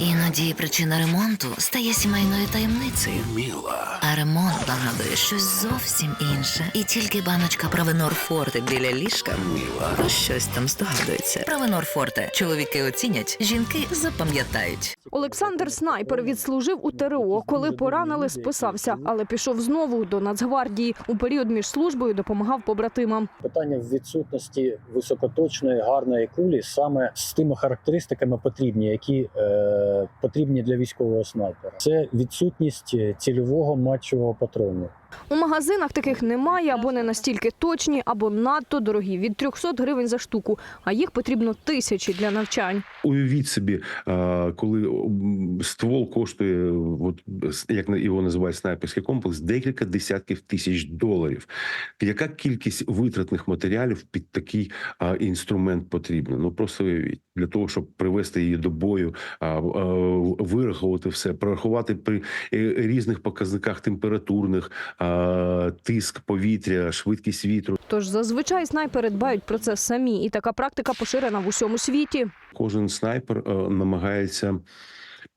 Іноді причина ремонту стає сімейною таємницею. Міла. А ремонт нагадує щось зовсім інше. І тільки баночка Правенор Форте біля ліжка Міла. про щось там здогадується. Правенор Форте. Чоловіки оцінять, жінки запам'ятають. Олександр Снайпер відслужив у ТРО. Коли поранили, списався, але пішов знову до Нацгвардії. У період між службою допомагав побратимам. Питання в відсутності високоточної гарної кулі саме з тими характеристиками потрібні, які е, потрібні для військового снайпера. Це відсутність цільового матчового патрону. У магазинах таких немає або не настільки точні, або надто дорогі від 300 гривень за штуку. А їх потрібно тисячі для навчань. Уявіть собі, коли ствол коштує, от, як його називають снайперський комплекс, декілька десятків тисяч доларів. Яка кількість витратних матеріалів під такий інструмент потрібна? Ну просто уявіть. Для того, щоб привести її до бою, вирахувати все, прорахувати при е, різних показниках температурних, тиск повітря, швидкість вітру. Тож зазвичай снайпери дбають про це самі, і така практика поширена в усьому світі. Кожен снайпер е, намагається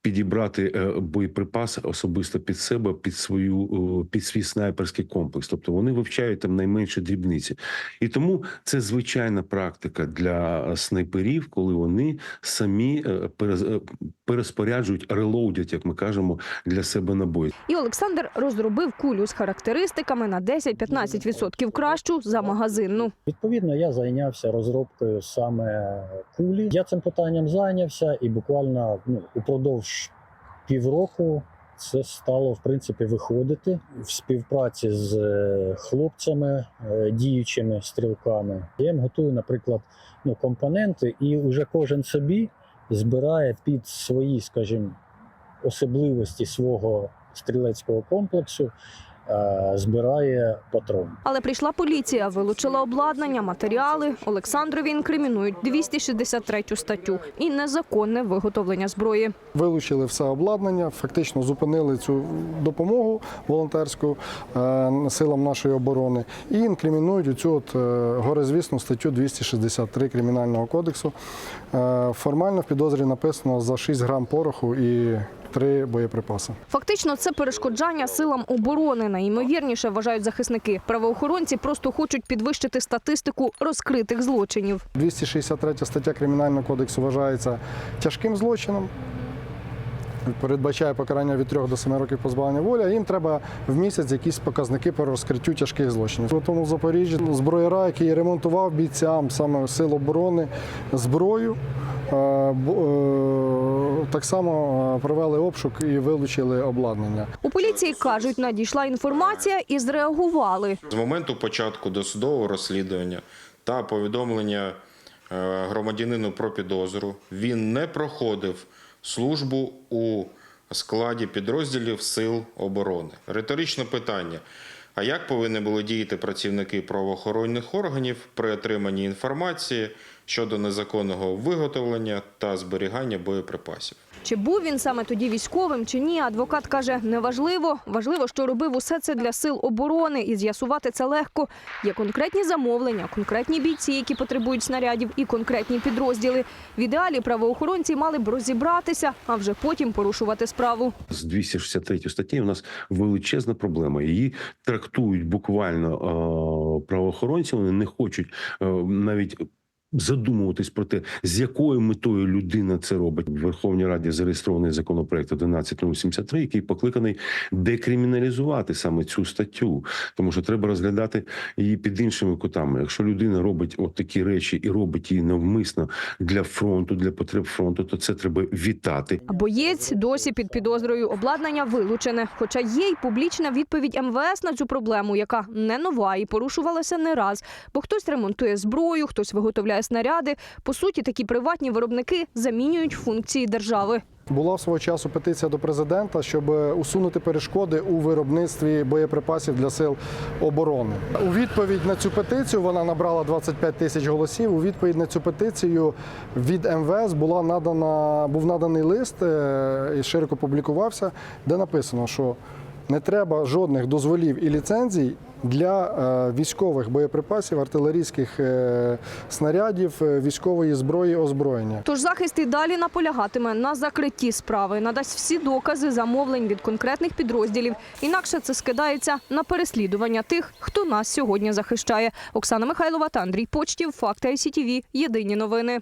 підібрати е, боєприпас особисто під себе, під свою під свій снайперський комплекс. Тобто вони вивчають там найменші дрібниці, і тому це звичайна практика для снайперів, коли вони самі е, е, переспоряджують, релоудять, як ми кажемо, для себе набої. І Олександр розробив кулю з характеристиками на 10-15% кращу за магазинну. Відповідно, я зайнявся розробкою саме кулі. Я цим питанням зайнявся, і буквально ну, упродовж півроку це стало в принципі виходити в співпраці з е, хлопцями, е, діючими стрілками. Я їм готую, наприклад, ну, компоненти, і вже кожен собі збирає під свої, скажімо, особливості свого стрілецького комплексу, збирає патрон. Але прийшла поліція, вилучила обладнання, матеріали. Олександрові інкримінують 263 статтю і незаконне виготовлення зброї. Вилучили все обладнання, фактично зупинили цю допомогу волонтерську е, силам нашої оборони і інкримінують оцю от е, горизвісну статтю 263 Кримінального кодексу. Е, Формально в підозрі написано за 6 грам пороху і 3 боєприпаси. Фактично, це перешкоджання силам оборони. Найімовірніше вважають захисники. Правоохоронці просто хочуть підвищити статистику розкритих злочинів. 263 стаття Кримінального кодексу вважається тяжким злочином. Передбачає покарання від 3 до 7 років позбавлення волі, а їм треба в місяць якісь показники по розкриттю тяжких злочинів. У тому Запоріжжі зброєра, який ремонтував бійцям саме сил оборони зброю, так само е, провели обшук і вилучили обладнання. У поліції кажуть, надійшла інформація і зреагували. З моменту початку досудового розслідування та повідомлення е, громадянину про підозру він не проходив службу у складі підрозділів Сил оборони. Риторичне питання. А як повинні були діяти працівники правоохоронних органів при отриманні інформації щодо незаконного виготовлення та зберігання боєприпасів? Чи був він саме тоді військовим, чи ні? Адвокат каже, неважливо. Важливо, що робив усе це для сил оборони, і з'ясувати це легко. Є конкретні замовлення, конкретні бійці, які потребують снарядів, і конкретні підрозділи. В ідеалі правоохоронці мали б розібратися, а вже потім порушувати справу. з 263 статті у нас величезна проблема. Її трактують буквально е, правоохоронці. Вони не хочуть е, навіть. Задумуватись про те, з якою метою людина це робить в Верховній Раді зареєстрований законопроект 1183, який покликаний декриміналізувати саме цю статтю, тому що треба розглядати її під іншими кутами. Якщо людина робить от такі речі і робить її навмисно для фронту, для потреб фронту, то це треба вітати. Боєць досі під підозрою обладнання вилучене. Хоча є й публічна відповідь МВС на цю проблему, яка не нова і порушувалася не раз. Бо хтось ремонтує зброю, хтось виготовляє снаряди. По суті, такі приватні виробники замінюють функції держави. Була свого часу петиція до президента, щоб усунути перешкоди у виробництві боєприпасів для сил оборони. У відповідь на цю петицію вона набрала 25 тисяч голосів. У відповідь на цю петицію від МВС була надана був наданий лист е, і широко публікувався, де написано, що не треба жодних дозволів і ліцензій для е, військових боєприпасів, артилерійських е, снарядів, е, військової зброї, озброєння. Тож захист і далі наполягатиме на закритті справи, надасть всі докази замовлень від конкретних підрозділів. Інакше це скидається на переслідування тих, хто нас сьогодні захищає. Оксана Михайлова та Андрій Почтів. Факти ICTV. Єдині новини.